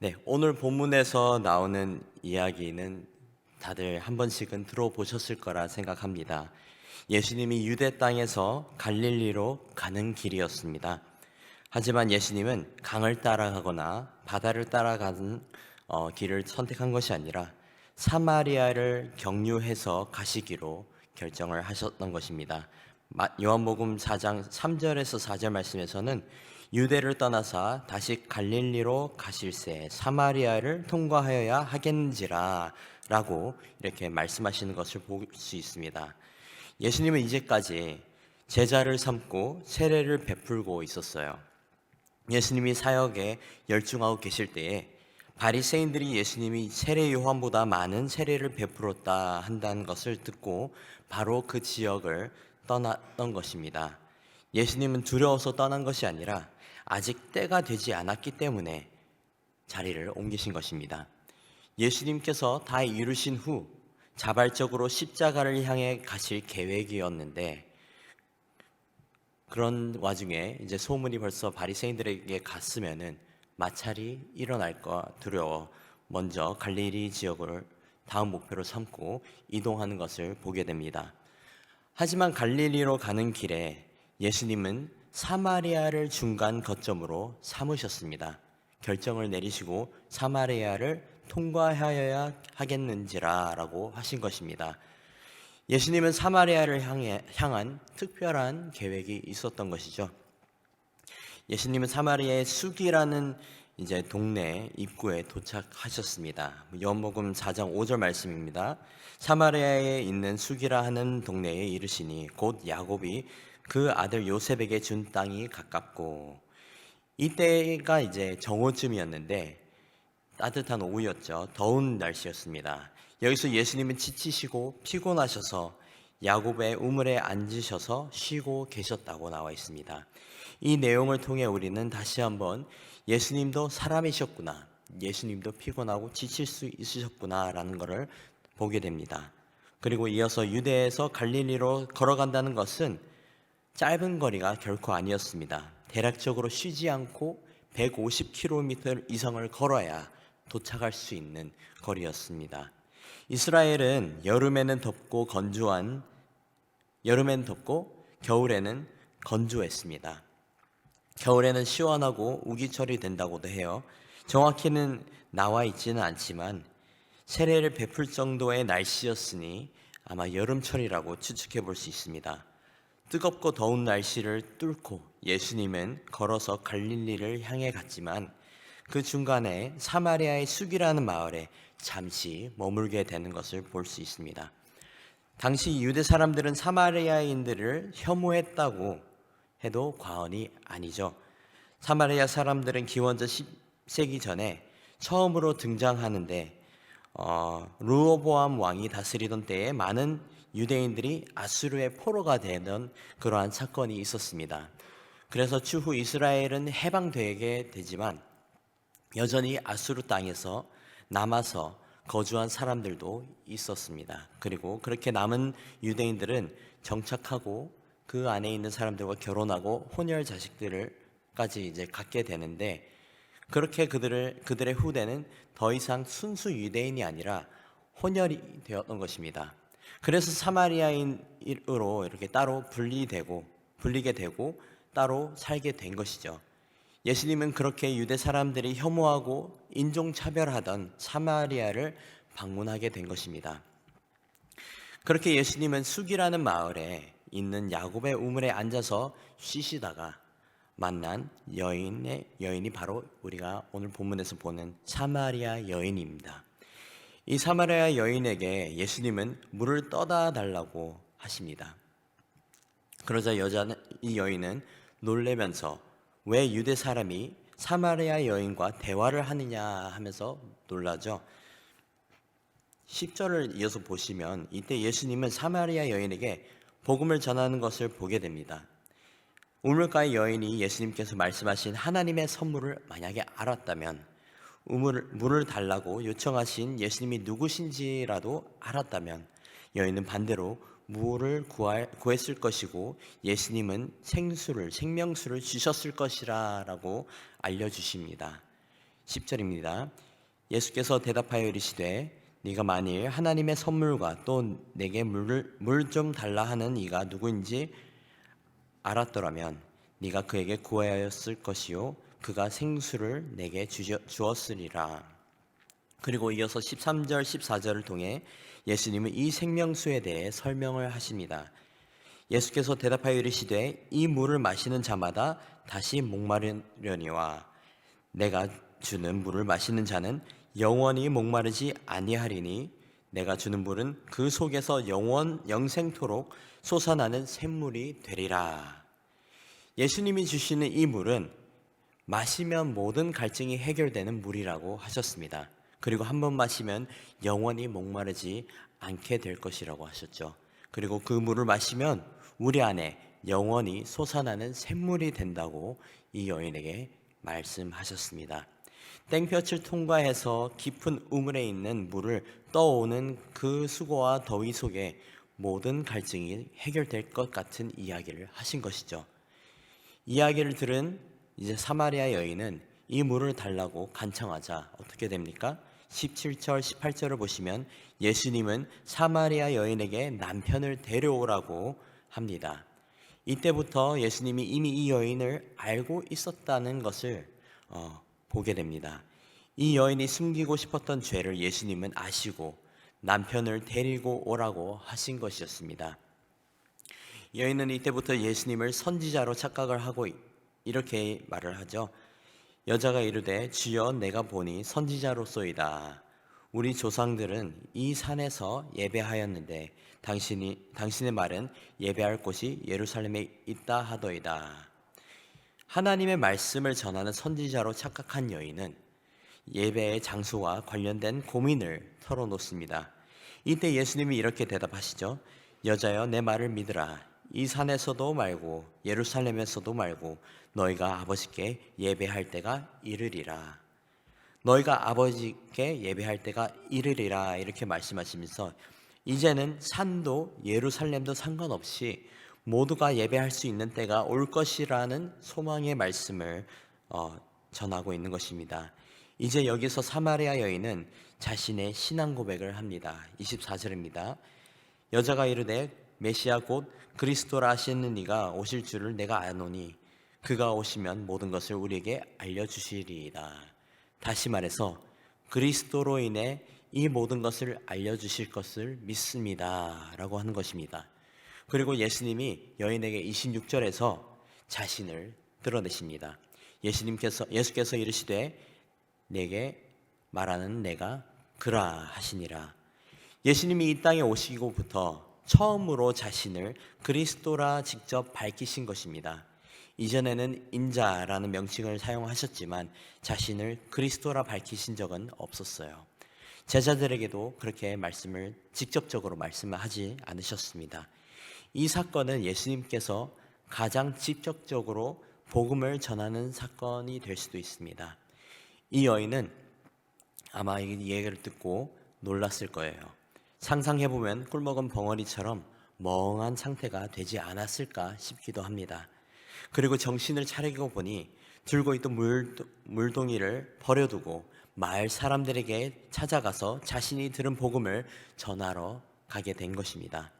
네, 오늘 본문에서 나오는 이야기는 다들 한 번씩은 들어보셨을 거라 생각합니다. 예수님이 유대 땅에서 갈릴리로 가는 길이었습니다. 하지만 예수님은 강을 따라가거나 바다를 따라가는 어, 길을 선택한 것이 아니라 사마리아를 경유해서 가시기로 결정을 하셨던 것입니다. 마- 요한복음 4장 3절에서 4절 말씀에서는 유대를 떠나사 다시 갈릴리로 가실새 사마리아를 통과하여야 하겠는지라 라고 이렇게 말씀하시는 것을 볼 수 있습니다. 예수님은 이제까지 제자를 삼고 세례를 베풀고 있었어요. 예수님이 사역에 열중하고 계실 때에 바리새인들이 예수님이 세례 요한보다 많은 세례를 베풀었다 한다는 것을 듣고 바로 그 지역을 떠났던 것입니다. 예수님은 두려워서 떠난 것이 아니라 아직 때가 되지 않았기 때문에 자리를 옮기신 것입니다. 예수님께서 다 이루신 후 자발적으로 십자가를 향해 가실 계획이었는데 그런 와중에 이제 소문이 벌써 바리새인들에게 갔으면은 마찰이 일어날 거 두려워 먼저 갈릴리 지역을 다음 목표로 삼고 이동하는 것을 보게 됩니다. 하지만 갈릴리로 가는 길에 예수님은 사마리아를 중간 거점으로 삼으셨습니다. 결정을 내리시고 사마리아를 통과하여야 하겠는지라라고 하신 것입니다. 예수님은 사마리아를 향해, 향한 특별한 계획이 있었던 것이죠. 예수님은 사마리아의 수기라는 이제 동네 입구에 도착하셨습니다. 요한복음 4장 5절 말씀입니다. 사마리아에 있는 수기라 하는 동네에 이르시니 곧 야곱이 그 아들 요셉에게 준 땅이 가깝고 이때가 이제 정오쯤이었는데 따뜻한 오후였죠. 더운 날씨였습니다. 여기서 예수님은 지치시고 피곤하셔서 야곱의 우물에 앉으셔서 쉬고 계셨다고 나와 있습니다. 이 내용을 통해 우리는 다시 한번 예수님도 사람이셨구나. 예수님도 피곤하고 지칠 수 있으셨구나라는 것을 보게 됩니다. 그리고 이어서 유대에서 갈릴리로 걸어간다는 것은 짧은 거리가 결코 아니었습니다. 대략적으로 쉬지 않고 150km 이상을 걸어야 도착할 수 있는 거리였습니다. 이스라엘은 여름에는 덥고 건조한 여름엔 덥고 겨울에는 건조했습니다. 겨울에는 시원하고 우기철이 된다고도 해요. 정확히는 나와 있지는 않지만 세례를 베풀 정도의 날씨였으니 아마 여름철이라고 추측해 볼 수 있습니다. 뜨겁고 더운 날씨를 뚫고 예수님은 걸어서 갈릴리를 향해 갔지만 그 중간에 사마리아의 쑥이라는 마을에 잠시 머물게 되는 것을 볼 수 있습니다. 당시 유대 사람들은 사마리아인들을 혐오했다고 해도 과언이 아니죠. 사마리아 사람들은 기원전 10세기 전에 처음으로 등장하는데 어, 르호보암 왕이 다스리던 때에 많은 유대인들이 아수르의 포로가 되던 그러한 사건이 있었습니다. 그래서 추후 이스라엘은 해방되게 되지만 여전히 아수르 땅에서 남아서 거주한 사람들도 있었습니다. 그리고 그렇게 남은 유대인들은 정착하고 그 안에 있는 사람들과 결혼하고 혼혈 자식들을까지 이제 갖게 되는데 그렇게 그들을 그들의 후대는 더 이상 순수 유대인이 아니라 혼혈이 되었던 것입니다. 그래서 사마리아인으로 이렇게 따로 분리되고 분리게 되고 따로 살게 된 것이죠. 예수님은 그렇게 유대 사람들이 혐오하고 인종 차별하던 사마리아를 방문하게 된 것입니다. 그렇게 예수님은 쑥이라는 마을에 있는 야곱의 우물에 앉아서 쉬시다가 만난 여인의 여인이 바로 우리가 오늘 본문에서 보는 사마리아 여인입니다. 이 사마리아 여인에게 예수님은 물을 떠다 달라고 하십니다. 그러자 여자는 이 여인은 놀래면서 왜 유대 사람이 사마리아 여인과 대화를 하느냐 하면서 놀라죠. 10절을 이어서 보시면 이때 예수님은 사마리아 여인에게 복음을 전하는 것을 보게 됩니다. 우물가의 여인이 예수님께서 말씀하신 하나님의 선물을 만약에 알았다면 우 물을, 물을 달라고 요청하신 예수님이 누구신지라도 알았다면 여인은 반대로 구할, 구했을 것이고 예수님은 생수를 생명수를 주셨을 것이라라고 알려 주십니다. 10절입니다. 예수께서 대답하여 이르시되 네가 만일 하나님의 선물과 또 내게 물을 물 좀 달라 하는 이가 누구인지 알았더라면 네가 그에게 구하였을 것이요 그가 생수를 내게 주었으리라. 그리고 이어서 13절 14절을 통해 예수님은 이 생명수에 대해 설명을 하십니다. 예수께서 대답하여 이르시되 이 물을 마시는 자마다 다시 목마르려니와 내가 주는 물을 마시는 자는 영원히 목마르지 아니하리니 내가 주는 물은 그 속에서 영원 영생토록 솟아나는 샘물이 되리라. 예수님이 주시는 이 물은 마시면 모든 갈증이 해결되는 물이라고 하셨습니다. 그리고 한 번 마시면 영원히 목마르지 않게 될 것이라고 하셨죠. 그리고 그 물을 마시면 우리 안에 영원히 솟아나는 샘물이 된다고 이 여인에게 말씀하셨습니다. 땡볕을 통과해서 깊은 우물에 있는 물을 떠오는 그 수고와 더위 속에 모든 갈증이 해결될 것 같은 이야기를 하신 것이죠. 이야기를 들은 이제 사마리아 여인은 이 물을 달라고 간청하자 어떻게 됩니까? 17절, 18절을 보시면 예수님은 사마리아 여인에게 남편을 데려오라고 합니다. 이때부터 예수님이 이미 이 여인을 알고 있었다는 것을 어, 보게 됩니다. 이 여인이 숨기고 싶었던 죄를 예수님은 아시고 남편을 데리고 오라고 하신 것이었습니다. 여인은 이때부터 예수님을 선지자로 착각을 하고 이렇게 말을 하죠. 여자가 이르되 주여 내가 보니 선지자로소이다. 우리 조상들은 이 산에서 예배하였는데 당신이 당신의 말은 예배할 곳이 예루살렘에 있다 하더이다. 하나님의 말씀을 전하는 선지자로 착각한 여인은 예배의 장소와 관련된 고민을 털어놓습니다. 이때 예수님이 이렇게 대답하시죠. 여자여 내 말을 믿으라. 이 산에서도 말고 예루살렘에서도 말고 너희가 아버지께 예배할 때가 이르리라. 너희가 아버지께 예배할 때가 이르리라 이렇게 말씀하시면서 이제는 산도 예루살렘도 상관없이 모두가 예배할 수 있는 때가 올 것이라는 소망의 말씀을 어, 전하고 있는 것입니다. 이제 여기서 사마리아 여인은 자신의 신앙 고백을 합니다. 24절입니다. 여자가 이르되 메시아 곧 그리스도라 하시는 이가 오실 줄을 내가 아노니 그가 오시면 모든 것을 우리에게 알려주시리이다. 다시 말해서 그리스도로 인해 이 모든 것을 알려주실 것을 믿습니다. 라고 하는 것입니다. 그리고 예수님이 여인에게 26절에서 자신을 드러내십니다. 예수님께서, 예수께서 이르시되 내게 말하는 내가 그라 하시니라. 예수님이 이 땅에 오시고부터 처음으로 자신을 그리스도라 직접 밝히신 것입니다. 이전에는 인자라는 명칭을 사용하셨지만 자신을 그리스도라 밝히신 적은 없었어요. 제자들에게도 그렇게 말씀을 직접적으로 말씀을 하지 않으셨습니다. 이 사건은 예수님께서 가장 직접적으로 복음을 전하는 사건이 될 수도 있습니다. 이 여인은 아마 이 얘기를 듣고 놀랐을 거예요. 상상해보면 꿀먹은 벙어리처럼 멍한 상태가 되지 않았을까 싶기도 합니다. 그리고 정신을 차리고 보니 들고 있던 물, 물동이를 버려두고 마을 사람들에게 찾아가서 자신이 들은 복음을 전하러 가게 된 것입니다.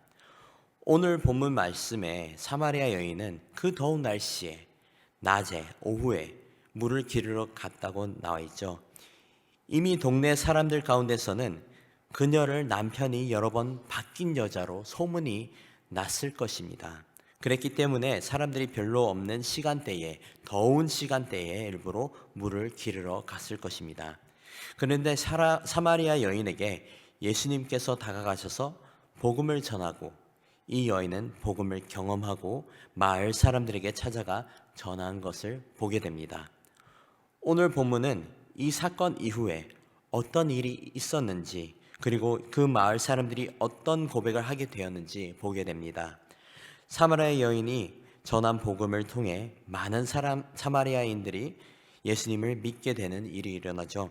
오늘 본문 말씀에 사마리아 여인은 그 더운 날씨에 낮에 오후에 물을 기르러 갔다고 나와 있죠. 이미 동네 사람들 가운데서는 그녀를 남편이 여러 번 바뀐 여자로 소문이 났을 것입니다. 그랬기 때문에 사람들이 별로 없는 시간대에 더운 시간대에 일부러 물을 기르러 갔을 것입니다. 그런데 사라, 사마리아 여인에게 예수님께서 다가가셔서 복음을 전하고 이 여인은 복음을 경험하고 마을 사람들에게 찾아가 전한 것을 보게 됩니다. 오늘 본문은 이 사건 이후에 어떤 일이 있었는지 그리고 그 마을 사람들이 어떤 고백을 하게 되었는지 보게 됩니다. 사마리아 여인이 전한 복음을 통해 많은 사람 사마리아인들이 예수님을 믿게 되는 일이 일어나죠.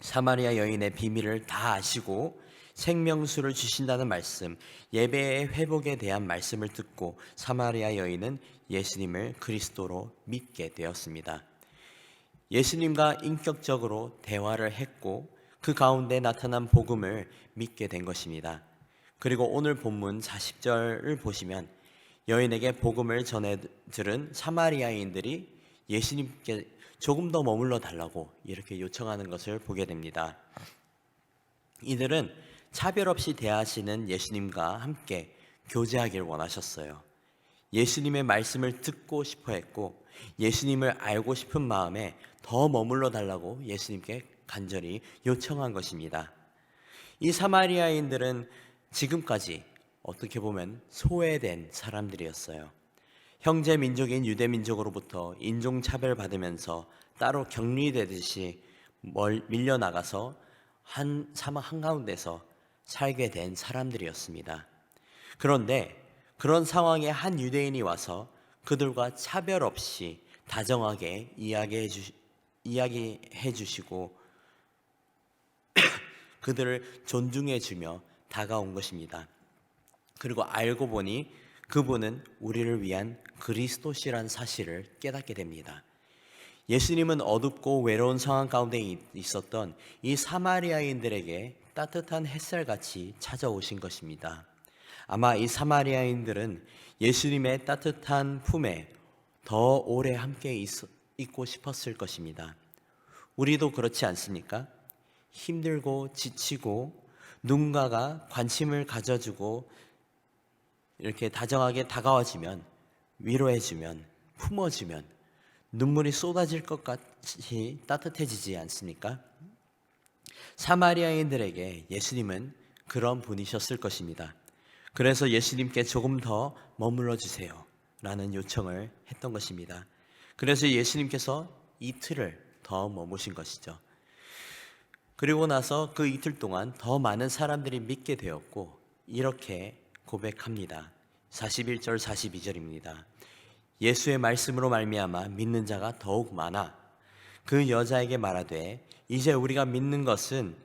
사마리아 여인의 비밀을 다 아시고 생명수를 주신다는 말씀, 예배의 회복에 대한 말씀을 듣고 사마리아 여인은 예수님을 그리스도로 믿게 되었습니다. 예수님과 인격적으로 대화를 했고 그 가운데 나타난 복음을 믿게 된 것입니다. 그리고 오늘 본문 40절을 보시면 여인에게 복음을 전해 들은 사마리아인들이 예수님께 조금 더 머물러 달라고 이렇게 요청하는 것을 보게 됩니다. 이들은 차별 없이 대하시는 예수님과 함께 교제하길 원하셨어요. 예수님의 말씀을 듣고 싶어 했고 예수님을 알고 싶은 마음에 더 머물러 달라고 예수님께 간절히 요청한 것입니다. 이 사마리아인들은 지금까지 어떻게 보면 소외된 사람들이었어요. 형제 민족인 유대 민족으로부터 인종 차별 받으면서 따로 격리되듯이 멀 밀려 나가서 한 사막 한가운데서 살게 된 사람들이었습니다. 그런데 그런 상황에 한 유대인이 와서 그들과 차별 없이 다정하게 이야기해 주 이야기해 주시고 그들을 존중해 주며 다가온 것입니다. 그리고 알고 보니 그분은 우리를 위한 그리스도시란 사실을 깨닫게 됩니다. 예수님은 어둡고 외로운 상황 가운데 있었던 이 사마리아인들에게 따뜻한 햇살같이 찾아오신 것입니다. 아마 이 사마리아인들은 예수님의 따뜻한 품에 더 오래 함께 있, 있고 싶었을 것입니다. 우리도 그렇지 않습니까? 힘들고 지치고 누군가가 관심을 가져주고 이렇게 다정하게 다가와주면 위로해주면 품어주면 눈물이 쏟아질 것 같이 따뜻해지지 않습니까? 사마리아인들에게 예수님은 그런 분이셨을 것입니다. 그래서 예수님께 조금 더 머물러 주세요. 라는 요청을 했던 것입니다. 그래서 예수님께서 이틀을 더 머무신 것이죠. 그리고 나서 그 이틀 동안 더 많은 사람들이 믿게 되었고 이렇게 고백합니다. 41절 42절입니다. 예수의 말씀으로 말미암아 믿는 자가 더욱 많아 그 여자에게 말하되 이제 우리가 믿는 것은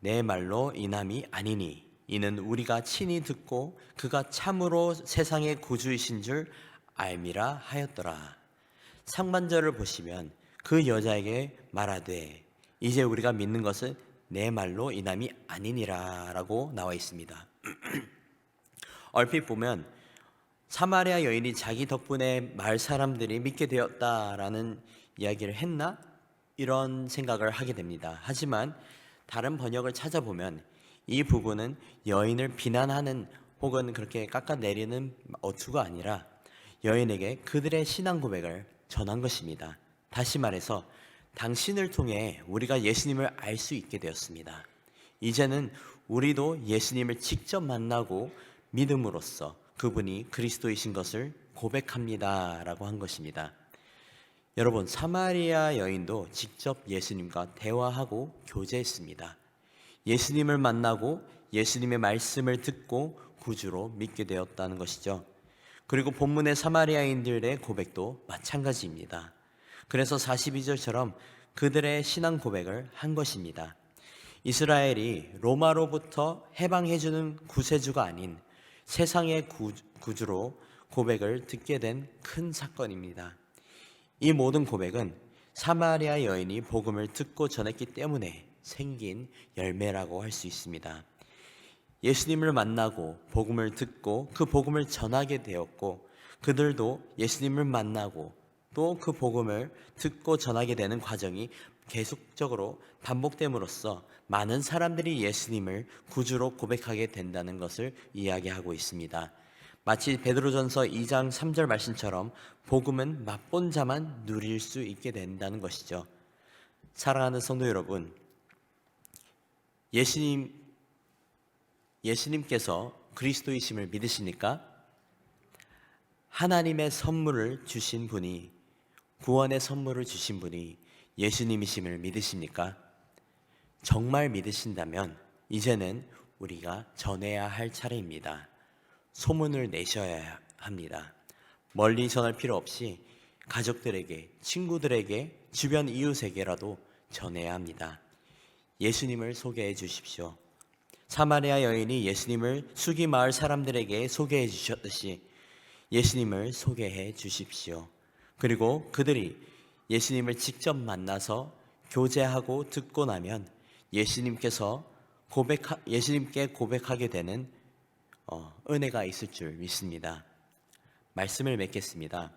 내 말로 인함이 아니니 이는 우리가 친히 듣고 그가 참으로 세상의 구주이신 줄 알미라 하였더라. 상반절을 보시면 그 여자에게 말하되 이제 우리가 믿는 것은 내 말로 인함이 아니니라라고 나와 있습니다. 얼핏 보면 사마리아 여인이 자기 덕분에 마을 사람들이 믿게 되었다라는 이야기를 했나 이런 생각을 하게 됩니다. 하지만 다른 번역을 찾아보면 이 부분은 여인을 비난하는 혹은 그렇게 깎아내리는 어투가 아니라 여인에게 그들의 신앙 고백을 전한 것입니다. 다시 말해서 당신을 통해 우리가 예수님을 알 수 있게 되었습니다. 이제는 우리도 예수님을 직접 만나고 믿음으로써 그분이 그리스도이신 것을 고백합니다 라고 한 것입니다. 여러분 사마리아 여인도 직접 예수님과 대화하고 교제했습니다. 예수님을 만나고 예수님의 말씀을 듣고 구주로 믿게 되었다는 것이죠. 그리고 본문의 사마리아인들의 고백도 마찬가지입니다. 그래서 42절처럼 그들의 신앙 고백을 한 것입니다. 이스라엘이 로마로부터 해방해주는 구세주가 아닌 세상의 구주로 고백을 듣게 된 큰 사건입니다. 이 모든 고백은 사마리아 여인이 복음을 듣고 전했기 때문에 생긴 열매라고 할 수 있습니다. 예수님을 만나고 복음을 듣고 그 복음을 전하게 되었고 그들도 예수님을 만나고 또 그 복음을 듣고 전하게 되는 과정이 계속적으로 반복됨으로써 많은 사람들이 예수님을 구주로 고백하게 된다는 것을 이야기하고 있습니다. 마치 베드로전서 2장 3절 말씀처럼 복음은 맛본 자만 누릴 수 있게 된다는 것이죠. 사랑하는 성도 여러분, 예수님 예수님께서 그리스도이심을 믿으십니까? 하나님의 선물을 주신 분이 구원의 선물을 주신 분이 예수님이심을 믿으십니까? 정말 믿으신다면 이제는 우리가 전해야 할 차례입니다. 소문을 내셔야 합니다. 멀리 전할 필요 없이 가족들에게, 친구들에게, 주변 이웃에게라도 전해야 합니다. 예수님을 소개해 주십시오. 사마리아 여인이 예수님을 수기 마을 사람들에게 소개해 주셨듯이 예수님을 소개해 주십시오. 그리고 그들이 예수님을 직접 만나서 교제하고 듣고 나면 예수님께서 고백 예수님께 고백하게 되는 어, 은혜가 있을 줄 믿습니다. 말씀을 맺겠습니다.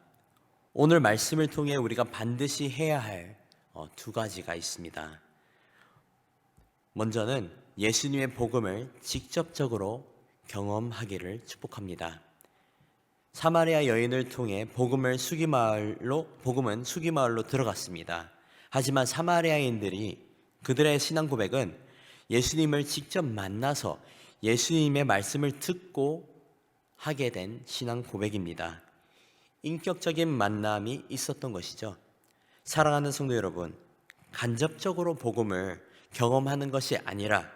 오늘 말씀을 통해 우리가 반드시 해야 할 어, 두 가지가 있습니다. 먼저는 예수님의 복음을 직접적으로 경험하기를 축복합니다. 사마리아 여인을 통해 복음을 수기마을로 복음은 수기마을로 들어갔습니다. 하지만 사마리아인들이 그들의 신앙 고백은 예수님을 직접 만나서 예수님의 말씀을 듣고 하게 된 신앙 고백입니다. 인격적인 만남이 있었던 것이죠. 사랑하는 성도 여러분, 간접적으로 복음을 경험하는 것이 아니라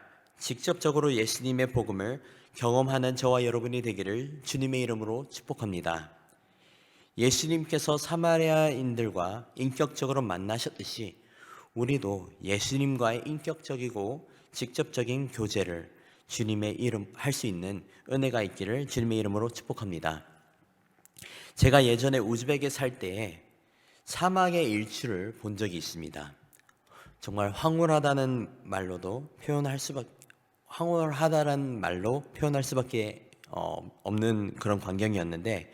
직접적으로 예수님의 복음을 경험하는 저와 여러분이 되기를 주님의 이름으로 축복합니다. 예수님께서 사마리아인들과 인격적으로 만나셨듯이 우리도 예수님과의 인격적이고 직접적인 교제를 주님의 이름 할 수 있는 은혜가 있기를 주님의 이름으로 축복합니다. 제가 예전에 우즈벡에 살 때에 사막의 일출을 본 적이 있습니다. 정말 황홀하다는 말로도 표현할 수밖에 황홀하다는 말로 표현할 수밖에 어, 없는 그런 광경이었는데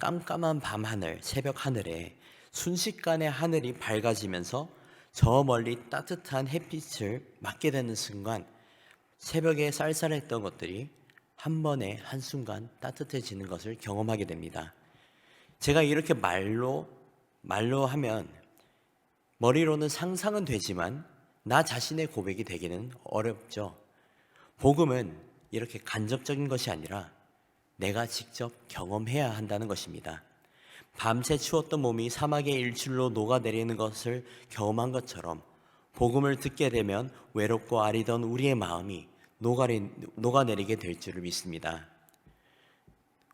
깜깜한 밤 하늘, 새벽 하늘에 순식간에 하늘이 밝아지면서 저 멀리 따뜻한 햇빛을 맞게 되는 순간 새벽에 쌀쌀했던 것들이 한 번에 한순간 따뜻해지는 것을 경험하게 됩니다. 제가 이렇게 말로 말로 하면 머리로는 상상은 되지만 나 자신의 고백이 되기는 어렵죠. 복음은 이렇게 간접적인 것이 아니라 내가 직접 경험해야 한다는 것입니다. 밤새 추웠던 몸이 사막의 일출로 녹아내리는 것을 경험한 것처럼 복음을 듣게 되면 외롭고 아리던 우리의 마음이 녹아리, 녹아내리게 될 줄을 믿습니다.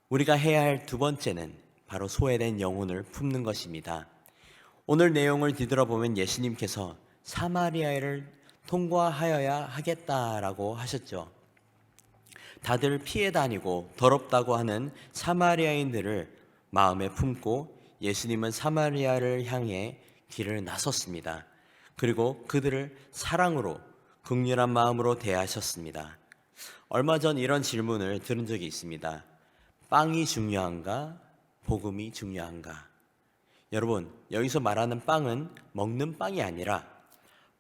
우리가 해야 할 두 번째는 바로 소외된 영혼을 품는 것입니다. 오늘 내용을 뒤돌아보면 예수님께서 사마리아를 통과하여야 하겠다라고 하셨죠. 다들 피해 다니고 더럽다고 하는 사마리아인들을 마음에 품고 예수님은 사마리아를 향해 길을 나섰습니다. 그리고 그들을 사랑으로 극렬한 마음으로 대하셨습니다. 얼마 전 이런 질문을 들은 적이 있습니다. 빵이 중요한가? 복음이 중요한가? 여러분, 여기서 말하는 빵은 먹는 빵이 아니라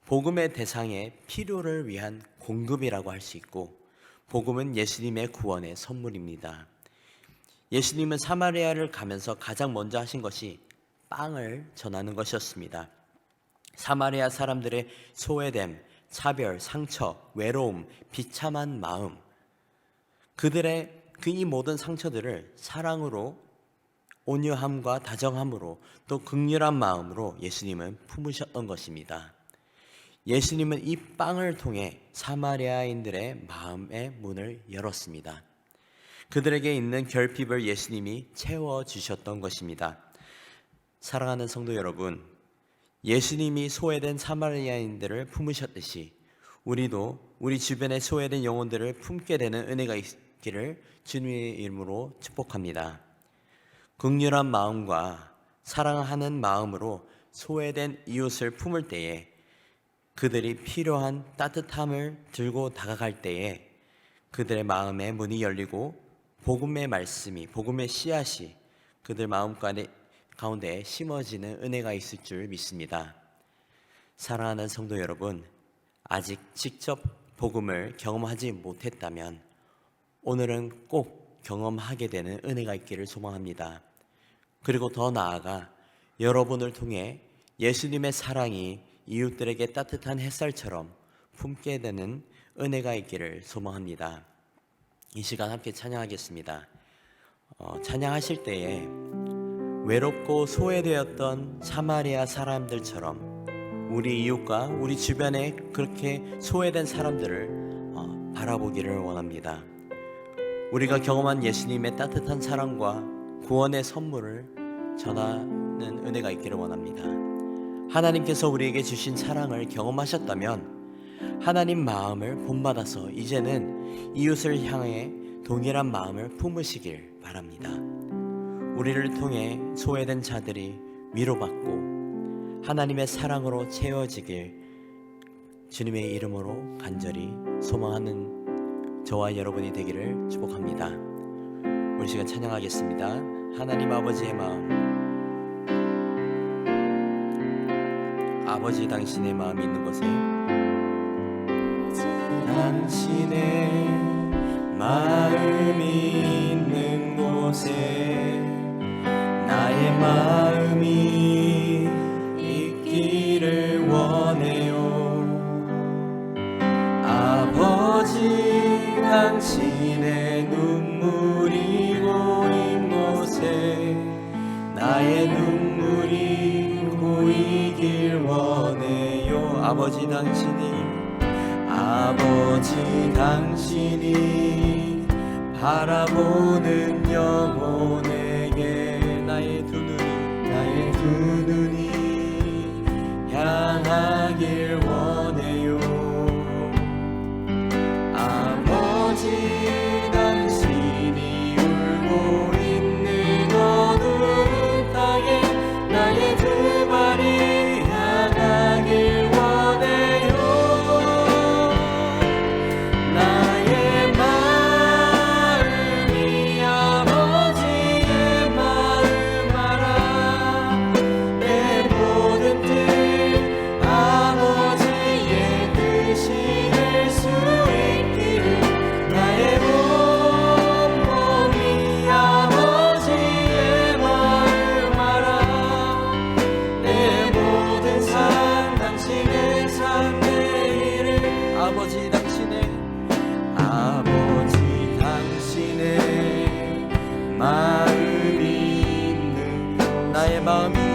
복음의 대상의 필요를 위한 공급이라고 할 수 있고 복음은 예수님의 구원의 선물입니다. 예수님은 사마리아를 가면서 가장 먼저 하신 것이 빵을 전하는 것이었습니다. 사마리아 사람들의 소외됨, 차별, 상처, 외로움, 비참한 마음, 그들의 그 이 모든 상처들을 사랑으로 온유함과 다정함으로 또 극렬한 마음으로 예수님은 품으셨던 것입니다. 예수님은 이 빵을 통해 사마리아인들의 마음의 문을 열었습니다. 그들에게 있는 결핍을 예수님이 채워 주셨던 것입니다. 사랑하는 성도 여러분, 예수님이 소외된 사마리아인들을 품으셨듯이 우리도 우리 주변의 소외된 영혼들을 품게 되는 은혜가 있기를 주님의 이름으로 축복합니다. 극렬한 마음과 사랑하는 마음으로 소외된 이웃을 품을 때에 그들이 필요한 따뜻함을 들고 다가갈 때에 그들의 마음의 문이 열리고 복음의 말씀이 복음의 씨앗이 그들 마음 가운데 심어지는 은혜가 있을 줄 믿습니다. 사랑하는 성도 여러분, 아직 직접 복음을 경험하지 못했다면 오늘은 꼭 경험하게 되는 은혜가 있기를 소망합니다. 그리고 더 나아가 여러분을 통해 예수님의 사랑이 이웃들에게 따뜻한 햇살처럼 품게 되는 은혜가 있기를 소망합니다. 이 시간 함께 찬양하겠습니다. 어, 찬양하실 때에 외롭고 소외되었던 사마리아 사람들처럼 우리 이웃과 우리 주변에 그렇게 소외된 사람들을 어, 바라보기를 원합니다. 우리가 경험한 예수님의 따뜻한 사랑과 구원의 선물을 전하는 은혜가 있기를 원합니다. 하나님께서 우리에게 주신 사랑을 경험하셨다면 하나님 마음을 본받아서 이제는 이웃을 향해 동일한 마음을 품으시길 바랍니다. 우리를 통해 소외된 자들이 위로받고 하나님의 사랑으로 채워지길 주님의 이름으로 간절히 소망하는 저와 여러분이 되기를 축복합니다. 우리 시간 찬양하겠습니다. 하나님 아버지의 마음 아버지 당신의 마음이 있는 곳에? 당신의 마음이 있는 곳에 나의 마음이 아버지 당신이 아버지 당신이 바라보는 영혼에 나의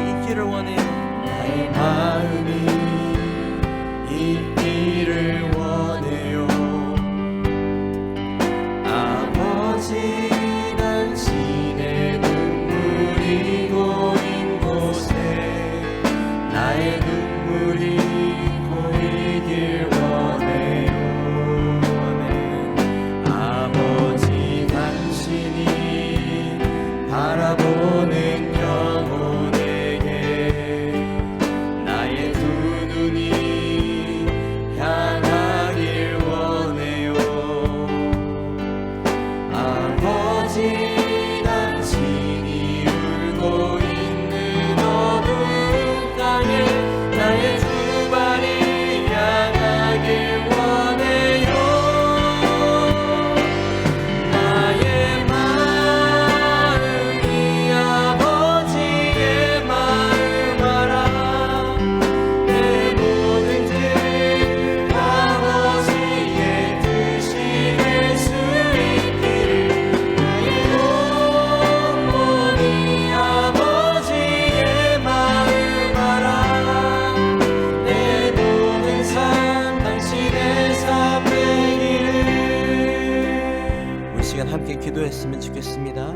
함께 기도했으면 좋겠습니다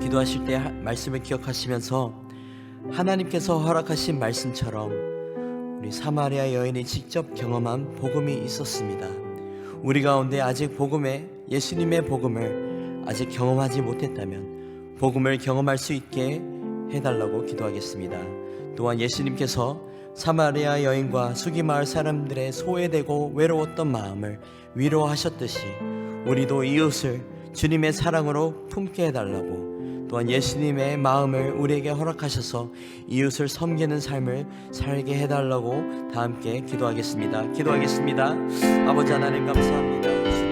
기도하실 때 하- 말씀을 기억하시면서 하나님께서 허락하신 말씀처럼 우리 사마리아 여인이 직접 경험한 복음이 있었습니다. 우리 가운데 아직 복음의 예수님의 복음을 아직 경험하지 못했다면 복음을 경험할 수 있게 해달라고 기도하겠습니다. 또한 예수님께서 사마리아 여인과 수기 마을 사람들의 소외되고 외로웠던 마음을 위로하셨듯이 우리도 이웃을 주님의 사랑으로 품게 해달라고 또한 예수님의 마음을 우리에게 허락하셔서 이웃을 섬기는 삶을 살게 해달라고 다 함께 기도하겠습니다. 기도하겠습니다. 아버지 하나님 감사합니다.